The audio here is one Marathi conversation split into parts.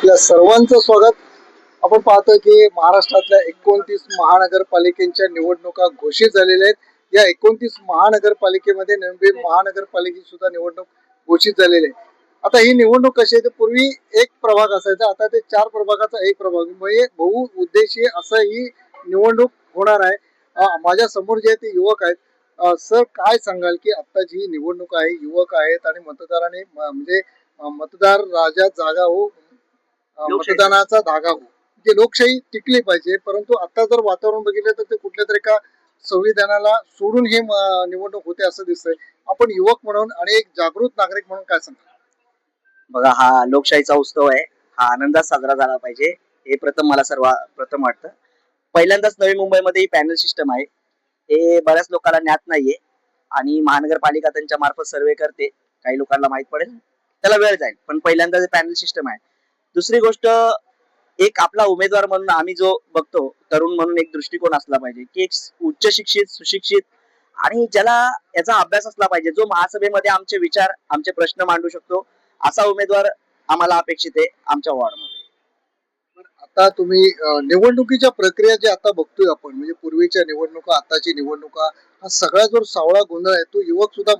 आपल्या सर्वांचं स्वागत. आपण पाहतोय की महाराष्ट्रातल्या एकोणतीस महानगरपालिकेच्या निवडणुका घोषित झालेल्या आहेत. या एकोणतीस महानगरपालिकेमध्ये नवी महानगरपालिकेची सुद्धा निवडणूक घोषित झालेली आहे. आता ही निवडणूक कशी आहे? तर पूर्वी एक प्रभाग असायचा आता ते चार प्रभागाचा एक प्रभाग. म्हणजे बहु उद्देशीय असं ही निवडणूक होणार आहे. माझ्यासमोर जे ते युवक आहेत सर काय सांगाल की आत्ताची ही निवडणूक आहे युवक आहेत आणि मतदाराने म्हणजे मतदार राजा जागा हो मतदानाचा धागा हो म्हणजे लोकशाही टिकली पाहिजे परंतु आता जर वातावरण बघितलं तर ते कुठल्या तरी एका संविधानाला सोडून हे निवडणूक होते असं दिसतंय. आपण युवक म्हणून आणि एक जागृत नागरिक म्हणून काय सांगाल? बघा हा लोकशाहीचा उत्सव आहे. हा आनंदात साजरा झाला पाहिजे. हे प्रथम मला सर्व प्रथम वाटतं. पहिल्यांदाच नवी मुंबईमध्ये ही पॅनल सिस्टम आहे. हे बऱ्याच लोकांना ज्ञात नाहीये आणि महानगरपालिका त्यांच्या मार्फत सर्वे करते. काही लोकांना माहीत पडेल. त्याला वेळ जाईल. पण पहिल्यांदा पॅनल सिस्टम आहे. दुसरी गोष्ट एक आपला उमेदवार म्हणून आम्ही जो बघतो तरुण म्हणून एक दृष्टिकोन असला पाहिजे की एक उच्च शिक्षित सुशिक्षित आणि ज्याला याचा अभ्यास असला पाहिजे जो महासभेमध्ये आमचे विचार आमचे प्रश्न मांडू शकतो असा उमेदवार आम्हाला अपेक्षित आहे आमच्या वॉर्डमध्ये. आता तुम्ही निवडणुकीच्या प्रक्रिया जे आता बघतोय आपण म्हणजे पूर्वीच्या निवडणुका आताची निवडणुका हा सगळा जो सावळा गोंधळ आहे तो युवक सुद्धा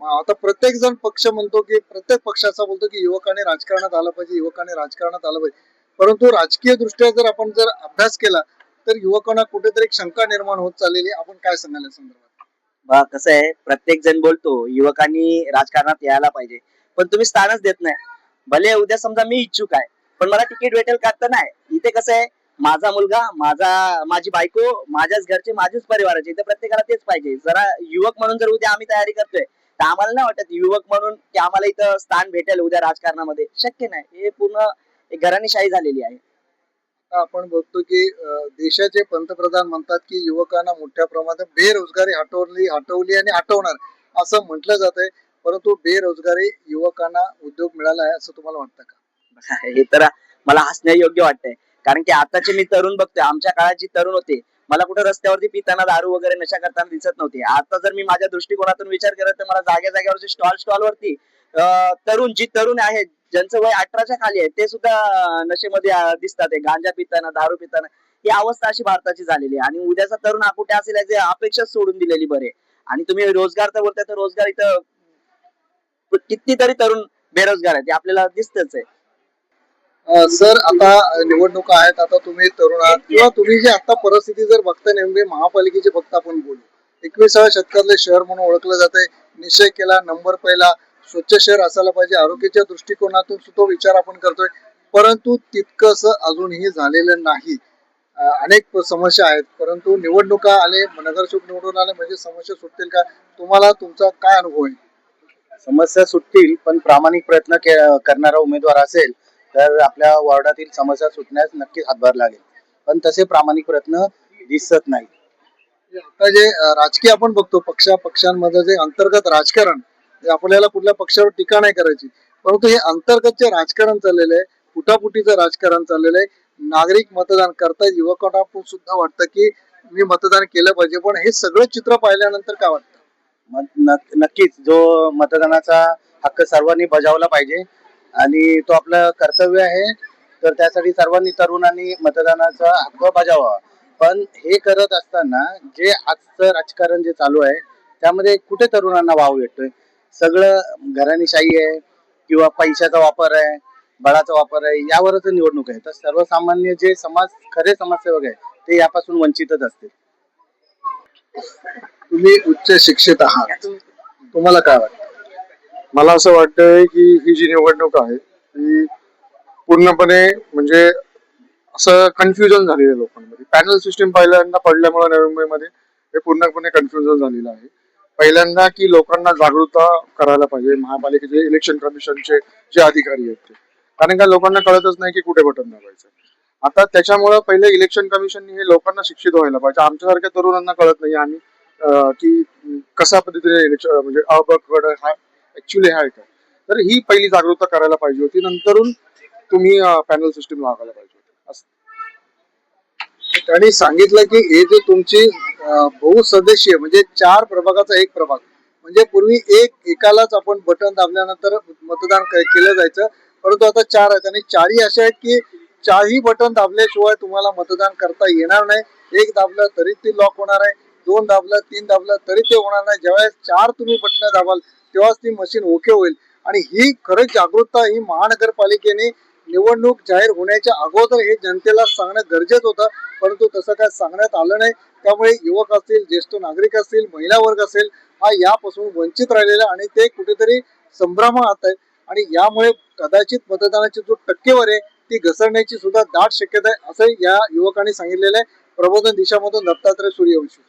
आता प्रत्येक जण पक्ष म्हणतो की प्रत्येक पक्षाचा बोलतो की युवकाने राजकारणात आलं पाहिजे युवकाने राजकारणात आलं पाहिजे. परंतु राजकीय दृष्ट्या जर आपण जर अभ्यास केला तर युवकांना कुठेतरी शंका निर्माण होत चाललेली आपण काय सांगायला संदर्भात? कसं आहे प्रत्येक जण बोलतो युवकांनी राजकारणात यायला पाहिजे. पण तुम्ही स्थानच देत नाही. भले उद्या समजा मी इच्छुक आहे पण मला तिकीट भेटेल का तर नाही. इथे कसं आहे माझा मुलगा माझा माझी बायको माझ्याच घरचे माझ्याच परिवाराचे इथे प्रत्येकाला तेच पाहिजे. जरा युवक म्हणून जर उद्या आम्ही तयारी करतोय तर आम्हाला नाही वाटत युवक म्हणून की आम्हाला इथं स्थान भेटेल उद्या राजकारणामध्ये. शक्य नाही. हे पूर्ण एक घराणीशाही झालेली आहे. आपण बघतो की देशाचे पंतप्रधान म्हणतात की युवकांना मोठ्या प्रमाणात बेरोजगारी हटवली हटवली आणि हटवणार असं म्हटलं जात आहे. परंतु बेरोजगारी युवकांना उद्योग मिळाला आहे असं तुम्हाला वाटतं का? हे तर मला हसण्या योग्य वाटतंय. कारण की आताचे मी तरुण बघतोय. आमच्या काळात जी तरुण होते मला कुठे रस्त्यावरती पिताना दारू वगैरे नशा करताना दिसत नव्हते. आता जर मी माझ्या दृष्टिकोनातून विचार करत तर मला जाग्या जाग्यावरची स्टॉल स्टॉल वरती तरुण जी तरुण आहेत ज्यांचं वय अठराच्या खाली आहे ते सुद्धा नशेमध्ये दिसतात गांजा पिताना दारू पिताना ही अवस्था अशी भारताची झालेली आहे. आणि उद्याचा तरुण हा कुठे असेल याची अपेक्षा सोडून दिलेली बरे आणि तुम्ही रोजगार तर बोलताय तर रोजगार इथं कितीतरी तरुण बेरोजगार आहेत ते आपल्याला दिसतच आहे. सर आता निवडणुका आहेत आता तुम्ही तरुण आहात. किंवा तुम्ही जी आता परिस्थिती जर बघता नेमके महापालिकेचे फक्त आपण बोलू. एकविसाव्या शतकातले शहर म्हणून ओळखलं जाते निश्चय केला नंबर पहिला. स्वच्छ शहर असायला पाहिजे. आरोग्याच्या दृष्टिकोनातून सुद्धा विचार आपण करतोय. परंतु तितकस अजूनही झालेलं नाही. अनेक समस्या आहेत. परंतु निवडणुका आले नगरसेवक निवडून आले म्हणजे समस्या सुटतील का? तुम्हाला तुमचा काय अनुभव आहे? समस्या सुटतील पण प्रामाणिक प्रयत्न करणारा उमेदवार असेल तर आपल्या वॉर्डातील समस्या सुटण्यास नक्कीच हातभार लागेल. पण तसे प्रामाणिक प्रयत्न दिसत नाही आता जे राजकीय आपण बघतो पक्षा पक्षांमध्ये जे अंतर्गत राजकारण आपल्याला कुठल्या पक्षावर टीका नाही करायची. परंतु हे अंतर्गत जे राजकारण चाललेलं आहे फुटाफुटीचं राजकारण चाललेलं आहे नागरिक मतदान करता युवकांना पण सुद्धा वाटतं की मी मतदान केलं पाहिजे. पण हे सगळं चित्र पाहिल्यानंतर काय वाटतं? नक्कीच जो मतदानाचा हक्क सर्वांनी बजावला पाहिजे. आणि तो आपलं कर्तव्य आहे. तर त्यासाठी सर्वांनी तरुणांनी मतदानाचा हक्क बजावावा पण हे करत असताना जे आजचं राजकारण जे चालू आहे त्यामध्ये कुठे तरुणांना वाव भेटतोय सगळं घराणीशाही आहे किंवा पैशाचा वापर आहे बळाचा वापर आहे यावरच निवडणूक आहे. तर सर्वसामान्य जे समाज खरे समाजसेवक आहे ते यापासून वंचितच असतील. तुम्ही उच्च शिक्षित आहात. तुम्हाला काय वाटतं? मला असं वाटतंय की ही जी निवडणूक आहे ती पूर्णपणे म्हणजे असं कन्फ्युजन झालेलं आहे लोकांमध्ये. पॅनल सिस्टीम पहिल्यांदा पडल्यामुळे नवी मुंबईमध्ये हे पूर्णपणे कन्फ्युजन झालेलं आहे. पहिल्यांदा की लोकांना जागरूकता करायला पाहिजे महापालिकेचे इलेक्शन कमिशनचे जे अधिकारी आहेत ते. कारण का लोकांना कळतच नाही की कुठे बटन दाबायचं. आता त्याच्यामुळे पहिले इलेक्शन कमिशननी हे लोकांना शिक्षित व्हायला पाहिजे. आमच्यासारख्या तरुणांना कळत नाही आम्ही की कशा पद्धतीने इलेक्शन म्हणजे अबकड हा ऍक्च्युली आहे काय तर ही पहिली जागरूकता करायला पाहिजे होती. नंतरून तुम्ही पॅनल सिस्टीम लागायला पाहिजे होती. त्यांनी सांगितलं की हे जे तुमची अं, बहुसदस्यीय म्हणजे चार प्रभागाचा एक प्रभाग म्हणजे पूर्वी एक एकालाच आपण बटन दाबल्यानंतर मतदान केलं जायचं. परंतु आता चार आहेत आणि चारही असे आहेत की चारही बटन दाबल्याशिवाय तुम्हाला मतदान करता येणार नाही. एक दाबलं तरी ती लॉक होणार आहे. दोन दाबलं तीन दाबलं तरी ते होणार नाही. ज्यावेळेस चार तुम्ही बटणं दाबाल तेव्हाच ती मशीन ओके होईल. आणि ही खरंच जागरूकता ही महानगरपालिकेने निवडणूक जाहीर होण्याच्या अगोदर हे जनतेला सांगणं गरजेचं होतं. परंतु तसं काय सांगण्यात आलं नाही. त्यामुळे युवक असतील ज्येष्ठ नागरिक असतील महिला वर्ग असेल हा यापासून वंचित राहिलेला आणि ते कुठेतरी संभ्रमात आहेत. आणि यामुळे कदाचित मतदानाची जो टक्केवारी आहे ती घसरण्याची सुद्धा दाट शक्यता आहे असं या युवकांनी सांगितलेलं आहे. प्रबोधन दिशामधून दत्तात्रय सूर्यवंशी.